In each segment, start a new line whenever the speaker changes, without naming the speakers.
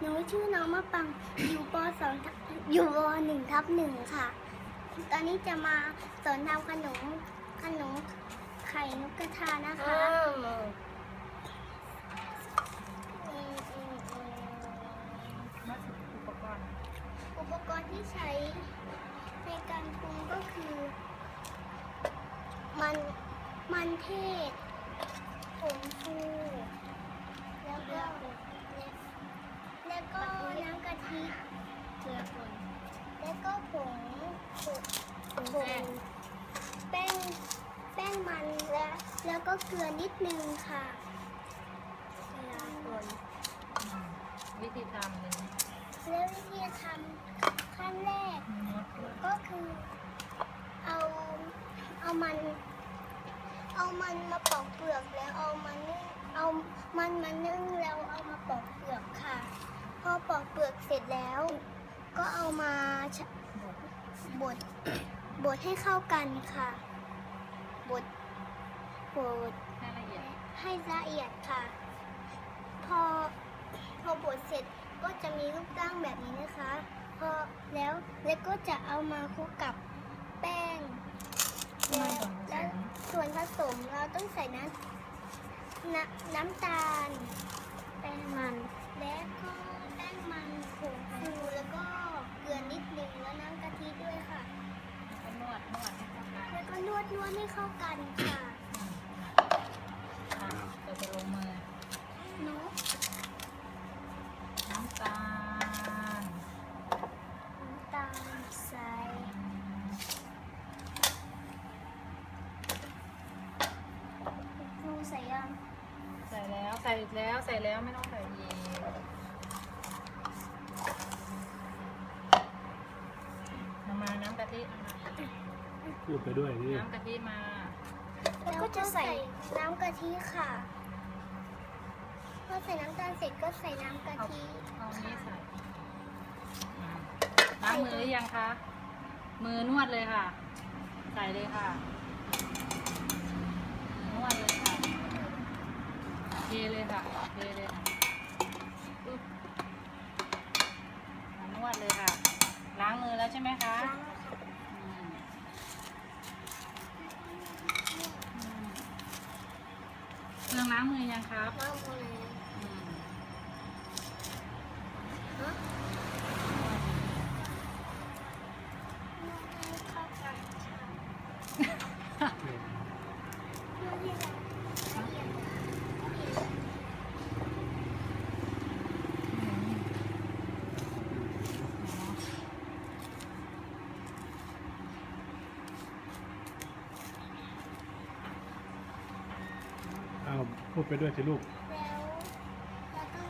หนูชื่อน้องมะปัง อยู่ปสองทับอยู่วหนึ่งทับหนึ่งค่ะ ตอนนี้จะมาสอนทำขนมขนมไข่นกกระทานะคะ
วัตถุอุปกรณ์
อุปกรณ์ที่ใช้ในการปรุงก็คือ มันมันเทศผงฟูแล้วก็แล้วก็น้ำกะทิ
เกลือป่น
แล้วก็ผงผง ผงแป้งแป้งมันและแล้วก็เกลือนิดนึงค่ะเวลาป่น
อืมวิธีทำเลย
แล้ววิธีทำขั้นแรก
มีมดด้วย
ก็คือเอาเอามัน เอามันมาปอกเปลือกแล้วเอามันนึ่งเอามันมานึ่งแล้วเอามาปอกเปลือกค่ะ พอปอกเปลือกเสร็จแล้ว ก็เอามาชะ
บด
บดบดให้เข้ากันค่ะ บดบด
ให้ละเอียด
ให้ละเอียดค่ะ พอพอบดเสร็จก็จะมีรูปร่างแบบนี้นะคะ พอแล้วแล้วก็จะเอามาคลุกกับแป้ง
ไม่
แล้ว
ส่วนผส
และ
ม
ส่วนผสมเราต้องใส่น้ำน้ำน้ำตาล แป้งมัน และก็แป้งมันผงฟูแล้วก็เกลือนิดนึงแล้วน้ำกะทิด้วยค่ะ
แล้วก็นวดนวดให้เข้ากัน
แล้วก็น วดนวดให้เข้ากันค่ะ
อืมอะเราจะลงมือ
หนู
น้ำตาล
น้ำตาลใส่ฟูใส่ยัง
ใส่แล้วใส่แล้วใส่แล้วไม่ต้องใส่อีกเอามาน้ำกะทิเอามา
พูดไปด้วยนี่
น้ำกะทิมา
แล้วก็จะใส่น้ำกะทิค่ะพอใส่น้ำตาลเสร็จก็ใส่น้ำกะ
เอา
ทิ
เอานี้ใส่อ่าล้างมือหรือยังคะ มือนวดเลยค่ะ ใส่เลยค่ะ นวดเลยค่ะเทเลยค่ะเทเลยค่ะปึ๊บอ่านวดเลยค่ะ ล้างมือแล้วใช่ไหมคะ
ล้าง
เครื่องล้างมือยังครับ
ล้างมือแล้ว
อืม
ฮะนวดให้เข้ากันค่ะนวดให้ละเอียดละเอียด
เอา พูดไปด้วยสิลูก
แล้วเราต้อง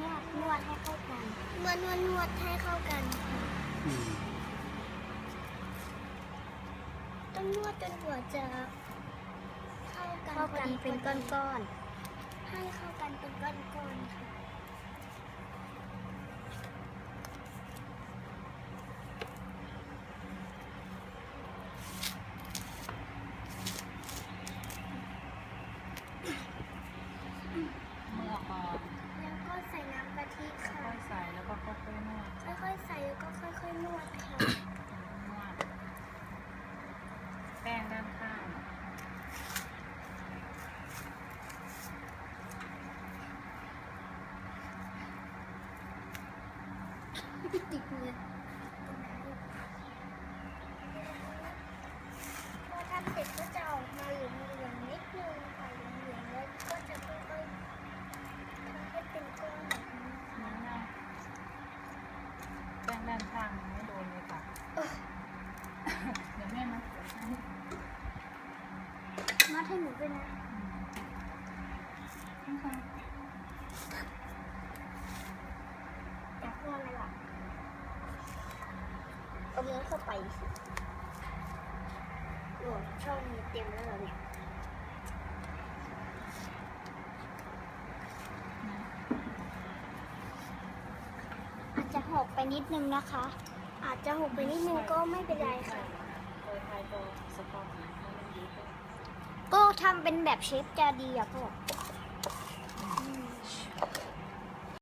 นวดนวดให้เข้ากันนวดนวดนวดให้เข้ากันค่ะ
อืม
ต้องนวดจนกว่าจะเข้ากัน
เข้ากัน
พอดี
เป็น
พอดี
ก้อน
ให้เข้ากันเป็นก้อนๆค่ะ
มือออกก่อน
แล้วก็ใส่น้ำกะทิค่ะ
ค่อยใส่แล้วก็ค่อยๆนวด
ค่อยๆใส่แล้วก็ค่อยๆนวดค่ะ
นวด แป้งด้านข้าง
ติดมือพอทำเสร็จก็จะออกมาเหลืองๆนิดนึงค่ะเหลืองๆแล้วก็จะค่อยๆทำให้เป็นก้อนแบบนี้ค่ะ
นั่นนะแป้งด้านข้างยังไม่โดนเลยค่ะเดี๋ยวแม่มาเปิดให้
มัดให้หนูด้วยนะ
ง
อยากนวดไหมล่ะ เอามือเข้าไปสิโอ้ช่องนี้เต็มแล้วเหรอเนี่ย
ๆนะ
อาจจะหกไปนิดนึงนะคะ อาจจะหกไปนิดนึงก็ไม่เป็นไรค่ะ
โดยไทยตัวสปอร์ตให้มันดีขึ้น
ก็ทำเป็นแบบเชฟจะดีอะพ่อ